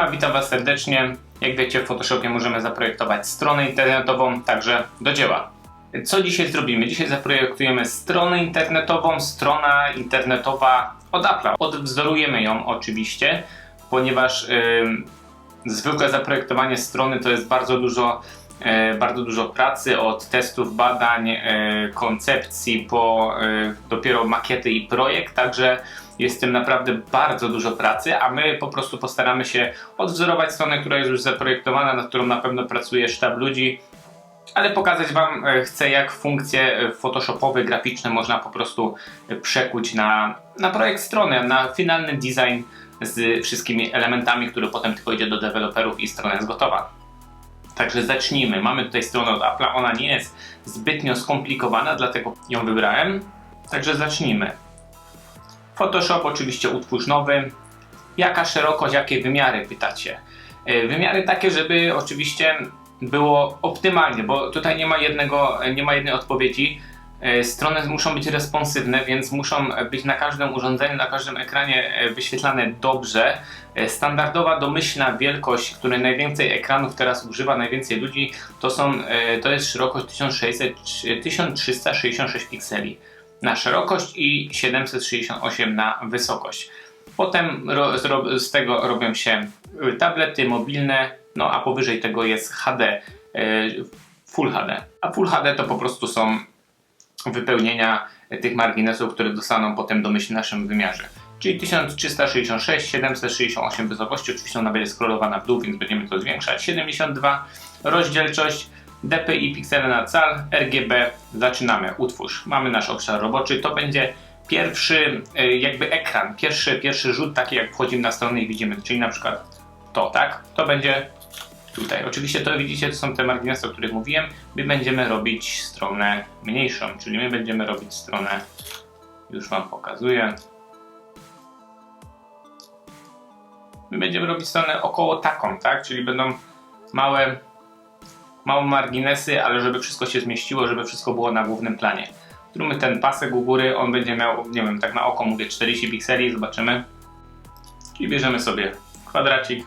Siema, witam Was serdecznie. Jak wiecie, w Photoshopie możemy zaprojektować stronę internetową, także do dzieła. Co dzisiaj zrobimy? Dzisiaj zaprojektujemy stronę internetową, strona internetowa od Apple'a. Odwzorujemy ją oczywiście, ponieważ ym, zwykłe zaprojektowanie strony to jest bardzo dużo, e, bardzo dużo pracy od testów, badań, e, koncepcji po e, dopiero makiety i projekt, także jest tym naprawdę bardzo dużo pracy, a my po prostu postaramy się odwzorować stronę, która jest już zaprojektowana, nad którą na pewno pracuje sztab ludzi, ale pokazać Wam e, chcę, jak funkcje e, photoshopowe, graficzne można po prostu e, przekuć na, na projekt strony, na finalny design z wszystkimi elementami, które potem tylko idzie do deweloperów i strona jest gotowa. Także zacznijmy. Mamy tutaj stronę od Apple'a, ona nie jest zbytnio skomplikowana, dlatego ją wybrałem. Także zacznijmy. Photoshop oczywiście utwórz nowy. Jaka szerokość, jakie wymiary pytacie? E, Wymiary takie, żeby oczywiście było optymalnie, bo tutaj nie ma jednego, nie ma jednej odpowiedzi. E, Strony muszą być responsywne, więc muszą być na każdym urządzeniu, na każdym ekranie e, wyświetlane dobrze. Standardowa, domyślna wielkość, której najwięcej ekranów teraz używa, najwięcej ludzi, to, są, to jest szerokość 1600, 1366 pikseli na szerokość i 768 na wysokość. Potem z tego robią się y, tablety mobilne, no a powyżej tego jest HD, y, Full HD. A Full HD to po prostu są wypełnienia tych marginesów, które dostaną potem domyślnie w naszym wymiarze. Czyli 1366, 768 wysokości, oczywiście ona będzie scrollowana w dół, więc będziemy to zwiększać. 72, rozdzielczość, DPI piksele na cal, RGB, zaczynamy, utwórz. Mamy nasz obszar roboczy, to będzie pierwszy y, jakby ekran, pierwszy, pierwszy rzut taki jak wchodzimy na stronę i widzimy, czyli na przykład to, tak? To będzie tutaj. Oczywiście to widzicie, to są te marginesy, o których mówiłem. My będziemy robić stronę mniejszą, czyli my będziemy robić stronę, już Wam pokazuję. My będziemy robić stronę około taką, tak? Czyli będą małe, małe marginesy, ale żeby wszystko się zmieściło, żeby wszystko było na głównym planie. Zróbmy ten pasek u góry, on będzie miał, nie wiem, tak na oko mówię 40 pikseli, zobaczymy. I bierzemy sobie kwadracik.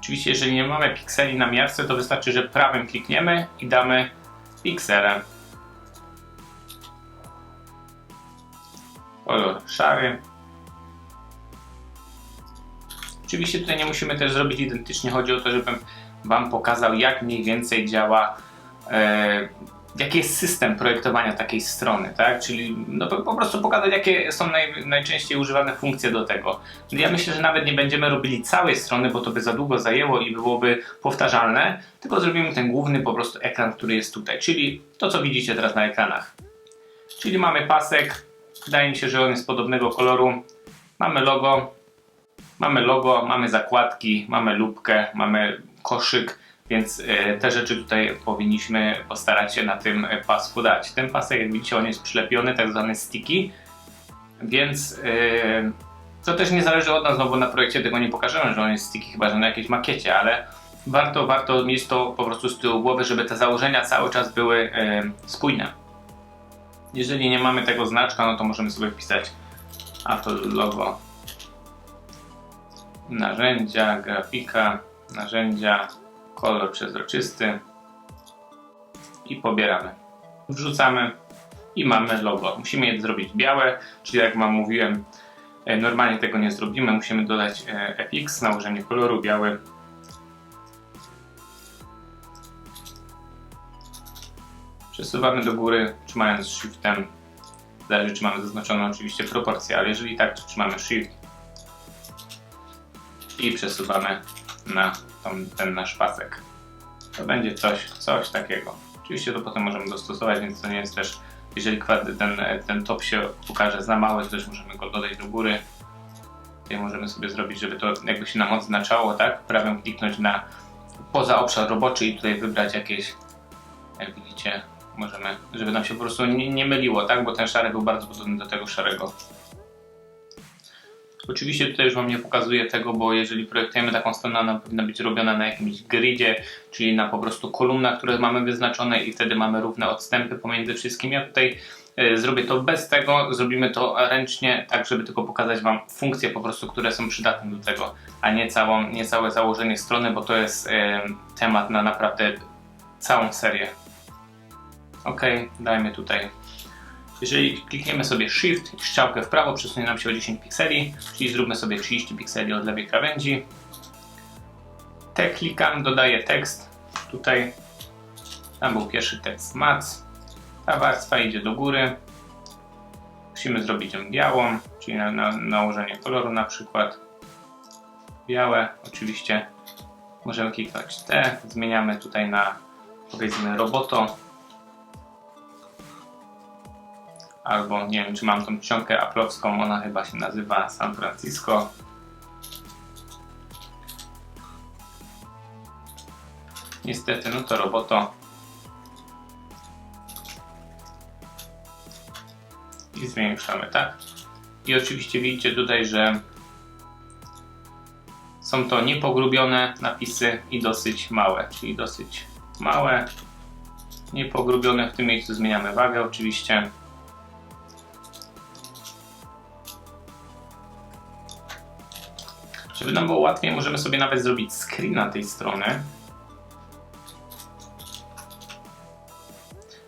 Oczywiście, jeżeli nie mamy pikseli na miarce, to wystarczy, że prawym klikniemy i damy piksele. Kolor szary. Oczywiście tutaj nie musimy też zrobić identycznie, chodzi o to, żebym Wam pokazał, jak mniej więcej działa, e, jaki jest system projektowania takiej strony, tak? Czyli no, po, prostu pokazać, jakie są naj, najczęściej używane funkcje do tego. Ja myślę, że nawet nie będziemy robili całej strony, bo to by za długo zajęło i byłoby powtarzalne, tylko zrobimy ten główny po prostu ekran, który jest tutaj, czyli to, co widzicie teraz na ekranach. Czyli mamy pasek, wydaje mi się, że on jest podobnego koloru, mamy logo, mamy logo, mamy zakładki, mamy lubkę, mamy koszyk, więc e, te rzeczy tutaj powinniśmy postarać się na tym e, pasku dać. Ten pasek, jak widzicie, on jest przylepiony, tak zwany sticky, więc e, to też nie zależy od nas, no bo na projekcie tego nie pokażemy, że on jest sticky, chyba że na jakiejś makiecie, ale warto, warto mieć to po prostu z tyłu głowy, żeby te założenia cały czas były spójne. Jeżeli nie mamy tego znaczka, no to możemy sobie wpisać Apple logo narzędzia, grafika, narzędzia, kolor przezroczysty i pobieramy. Wrzucamy i mamy logo. Musimy je zrobić białe, czyli jak Wam mówiłem, e, normalnie tego nie zrobimy. Musimy dodać e, FX, nałożenie koloru biały. Przesuwamy do góry, trzymając Shiftem. Zależy, czy mamy zaznaczoną oczywiście proporcję, ale jeżeli tak, to trzymamy Shift i przesuwamy na tą, ten nasz pasek. To będzie coś, coś takiego. Oczywiście to potem możemy dostosować, więc to nie jest też, jeżeli ten, ten top się pokaże za mały, to też możemy go dodać do góry. Tutaj możemy sobie zrobić, żeby to jakby się nam odznaczało, tak? Prawym kliknąć na poza obszar roboczy i tutaj wybrać jakieś, jak widzicie, możemy, żeby nam się po prostu nie, nie myliło, tak? Bo ten szary był bardzo podobny do tego szarego. Oczywiście tutaj już Wam nie pokazuję tego, bo jeżeli projektujemy taką stronę, ona powinna być robiona na jakimś gridzie, czyli na po prostu kolumnach, które mamy wyznaczone i wtedy mamy równe odstępy pomiędzy wszystkimi. Ja tutaj E, Zrobię to bez tego, zrobimy to ręcznie, tak żeby tylko pokazać Wam funkcje po prostu, które są przydatne do tego, a nie, całą, nie całe założenie strony, bo to jest e, temat na naprawdę całą serię. Ok, dajmy tutaj. Jeżeli klikniemy sobie Shift i strzałkę w prawo, przesunie nam się o 10 pikseli, czyli zróbmy sobie 30 pikseli od lewej krawędzi. Te klikam, dodaję tekst. Tutaj tam był pierwszy tekst mac. Ta warstwa idzie do góry. Musimy zrobić ją białą, czyli na, na, nałożenie koloru na przykład. Białe, oczywiście. Możemy kliknąć T, zmieniamy tutaj na powiedzmy roboto. Albo nie wiem, czy mam tą czcionkę aplowską, ona chyba się nazywa San Francisco. Niestety, no to roboto. I zwiększamy, tak? I oczywiście widzicie tutaj, że są to niepogrubione napisy i dosyć małe, czyli dosyć małe, niepogrubione. W tym miejscu zmieniamy wagę oczywiście. Żeby nam było łatwiej, możemy sobie nawet zrobić screena tej strony.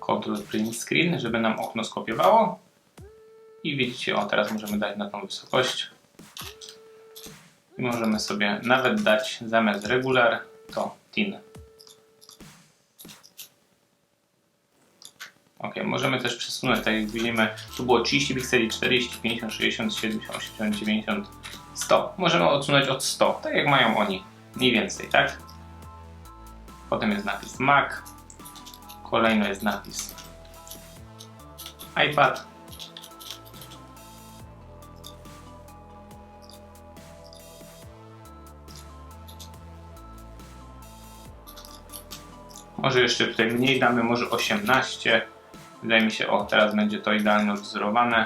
Ctrl Print Screen, żeby nam okno skopiowało. I widzicie, o teraz możemy dać na tą wysokość. I możemy sobie nawet dać zamiast regular to thin. Ok, możemy też przesunąć, tak jak widzimy, tu było 30 pikseli, 40, 50, 60, 70, 80, 90, 100. Możemy odsunąć od 100, tak jak mają oni, mniej więcej, tak? Potem jest napis Mac, kolejno jest napis iPad, Może jeszcze tutaj mniej damy, może 18. Wydaje mi się, o teraz będzie to idealnie odwzorowane.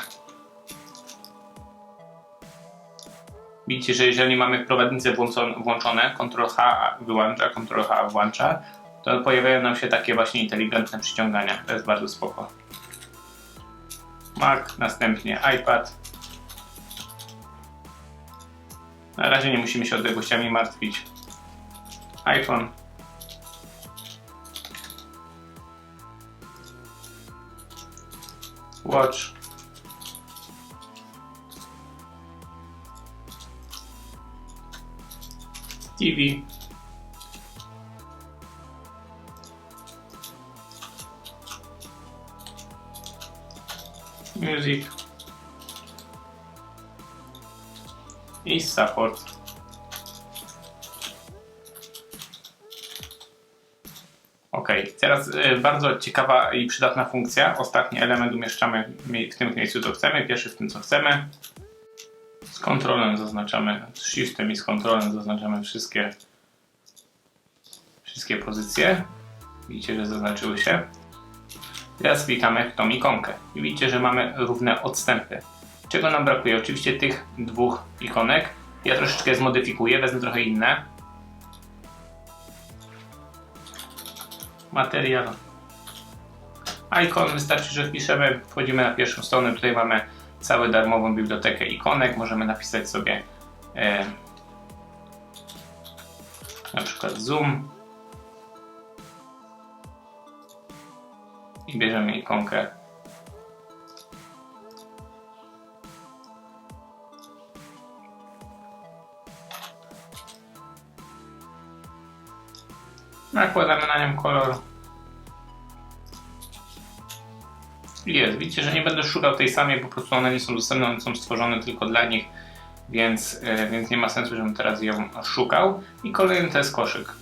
Widzicie, że jeżeli mamy prowadnicę włączone, Ctrl-H wyłącza, Ctrl-H włącza, to pojawiają nam się takie właśnie inteligentne przyciągania. To jest bardzo spoko. Mac, następnie iPad. Na razie nie musimy się odległościami martwić. iPhone. Watch. TV. Music. I support. Ok, teraz y, bardzo ciekawa i przydatna funkcja. Ostatni element umieszczamy w tym miejscu, co chcemy, pierwszy w tym, co chcemy. Kontrolem zaznaczamy, z shiftem i z kontrolem zaznaczamy wszystkie, wszystkie pozycje. Widzicie, że zaznaczyły się. Teraz klikamy w tą ikonkę i widzicie, że mamy równe odstępy. Czego nam brakuje? Oczywiście tych dwóch ikonek. Ja troszeczkę zmodyfikuję, wezmę trochę inne. Materiał. Icon wystarczy, że wpiszemy, wchodzimy na pierwszą stronę, tutaj mamy całą darmową bibliotekę ikonek, możemy napisać sobie e, na przykład zoom. I bierzemy ikonkę. Nakładamy na nią kolor jest, widzicie, że nie będę szukał tej samej, po prostu one nie są dostępne, one są stworzone tylko dla nich, więc, e, więc nie ma sensu, żebym teraz ją szukał. I kolejny to jest koszyk.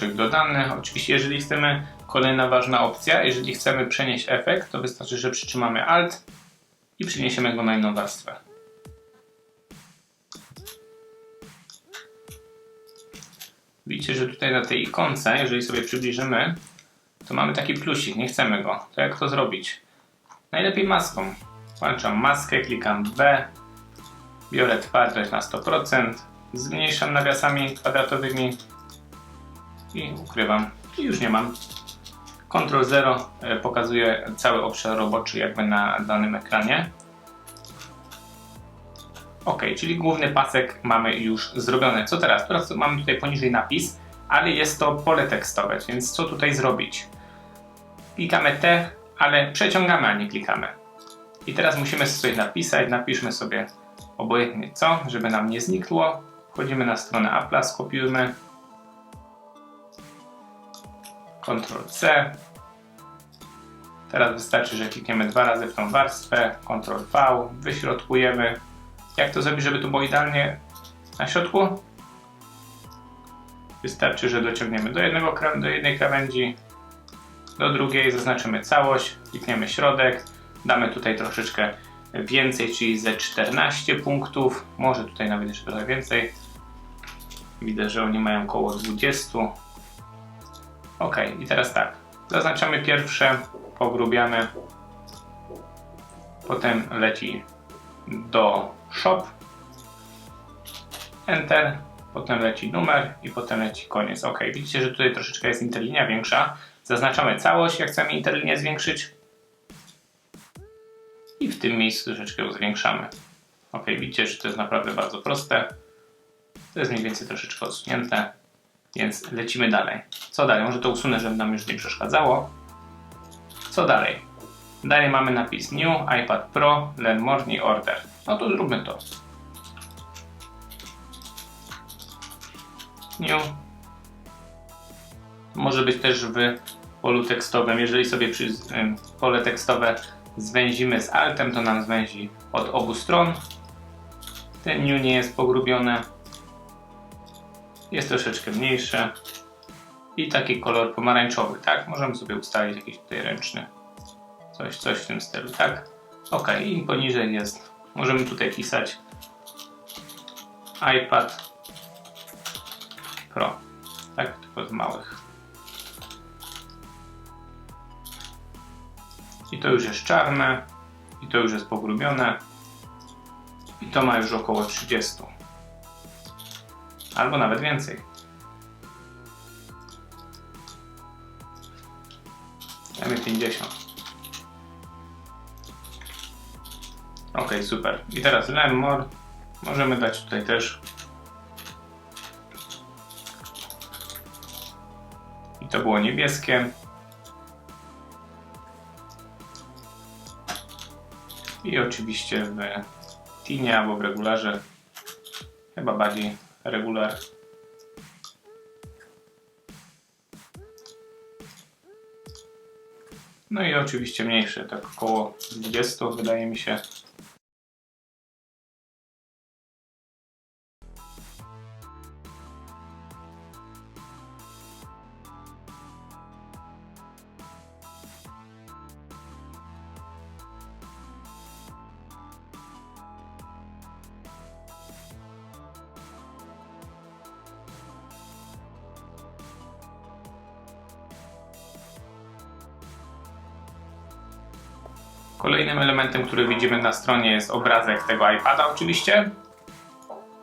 Koszyk dodany. Oczywiście, jeżeli chcemy, kolejna ważna opcja, jeżeli chcemy przenieść efekt, to wystarczy, że przytrzymamy Alt i przeniesiemy go na inną warstwę. Widzicie, że tutaj na tej ikonce, jeżeli sobie przybliżymy, to mamy taki plusik, nie chcemy go. To jak to zrobić? Najlepiej maską. Włączam maskę, klikam B, biorę twardość na 100%, zmniejszam nawiasami kwadratowymi i ukrywam. I już nie mam. Ctrl 0 e, pokazuje cały obszar roboczy jakby na danym ekranie. Ok, czyli główny pasek mamy już zrobiony. Co teraz? Teraz mamy tutaj poniżej napis, ale jest to pole tekstowe, więc co tutaj zrobić? Klikamy T, ale przeciągamy, a nie klikamy. I teraz musimy sobie napisać, napiszmy sobie obojętnie co, żeby nam nie znikło. Wchodzimy na stronę Apple'a, skopiujmy. Ctrl C. Teraz wystarczy, że klikniemy dwa razy w tą warstwę, Ctrl V, wyśrodkujemy. Jak to zrobić, żeby to było idealnie na środku? Wystarczy, że dociągniemy do, jednego, do jednej krawędzi, do drugiej, zaznaczymy całość, klikniemy środek, damy tutaj troszeczkę więcej, czyli ze 14 punktów, może tutaj nawet jeszcze trochę więcej. Widzę, że oni mają około 20. Ok, i teraz tak, zaznaczamy pierwsze, pogrubiamy, potem leci do shop, enter, potem leci numer i potem leci koniec. Ok, widzicie, że tutaj troszeczkę jest interlinia większa. Zaznaczamy całość, jak chcemy interlinię zwiększyć. I w tym miejscu troszeczkę ją zwiększamy. Ok, widzicie, że to jest naprawdę bardzo proste. To jest mniej więcej troszeczkę odsunięte, więc lecimy dalej. Co dalej? Może to usunę, żeby nam już nie przeszkadzało. Co dalej? Dalej mamy napis New iPad Pro Learn More Order. No to zróbmy to. New. Może być też w polu tekstowym. Jeżeli sobie przy, pole tekstowe zwęzimy z Altem, to nam zwęzi od obu stron. Ten new nie jest pogrubiony. Jest troszeczkę mniejszy. I taki kolor pomarańczowy, tak? Możemy sobie ustalić jakiś tutaj ręczny. Coś, coś w tym stylu, tak? Ok, i poniżej jest. Możemy tutaj pisać iPad Pro. Tak, tylko z małych. I to już jest czarne. I to już jest pogrubione. I to ma już około 30. Albo nawet więcej. Dajmy 50. Ok, super. I teraz learn more. Możemy dać tutaj też. I to było niebieskie. I oczywiście w teenie albo w regularze. Chyba bardziej regular. No i oczywiście mniejsze, tak około 20 wydaje mi się. Kolejnym elementem, który widzimy na stronie jest obrazek tego iPada oczywiście.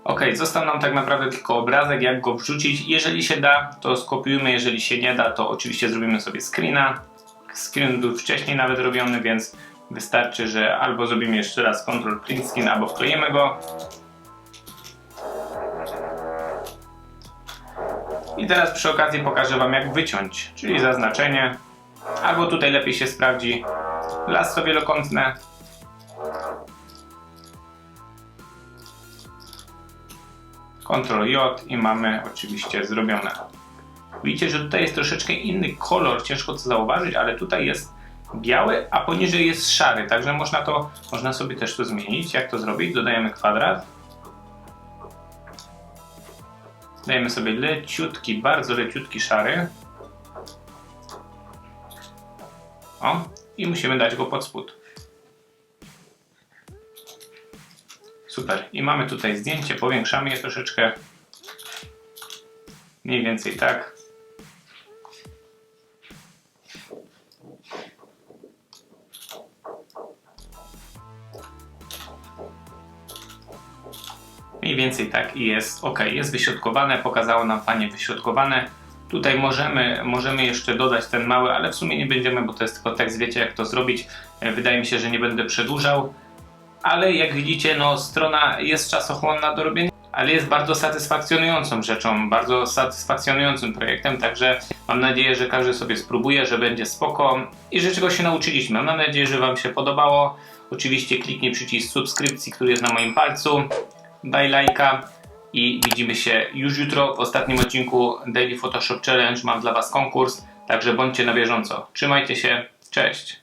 Ok, został nam tak naprawdę tylko obrazek, jak go wrzucić. Jeżeli się da, to skopiujmy, jeżeli się nie da, to oczywiście zrobimy sobie screena. Screen był wcześniej nawet robiony, więc wystarczy, że albo zrobimy jeszcze raz Ctrl Print Screen, albo wkleimy go. I teraz przy okazji pokażę Wam jak wyciąć, czyli zaznaczenie, albo tutaj lepiej się sprawdzi lasso wielokątne. Ctrl J i mamy oczywiście zrobione. Widzicie, że tutaj jest troszeczkę inny kolor, ciężko to zauważyć, ale tutaj jest biały, a poniżej jest szary, także można to, można sobie też to zmienić. Jak to zrobić? Dodajemy kwadrat. Dajemy sobie leciutki, bardzo leciutki szary. O, i musimy dać go pod spód. Super. I mamy tutaj zdjęcie, powiększamy je troszeczkę. Mniej więcej tak. Mniej więcej tak i jest ok. Jest wyśrodkowane, pokazało nam fajnie wyśrodkowane. Tutaj możemy, możemy jeszcze dodać ten mały, ale w sumie nie będziemy, bo to jest tylko tekst, wiecie jak to zrobić. E, Wydaje mi się, że nie będę przedłużał. Ale jak widzicie, no strona jest czasochłonna do robienia, ale jest bardzo satysfakcjonującą rzeczą, bardzo satysfakcjonującym projektem, także mam nadzieję, że każdy sobie spróbuje, że będzie spoko i że czegoś się nauczyliśmy. Mam nadzieję, że Wam się podobało. Oczywiście kliknij przycisk subskrypcji, który jest na moim palcu. Daj lajka i widzimy się już jutro w ostatnim odcinku Daily Photoshop Challenge. Mam dla Was konkurs, także bądźcie na bieżąco. Trzymajcie się, cześć!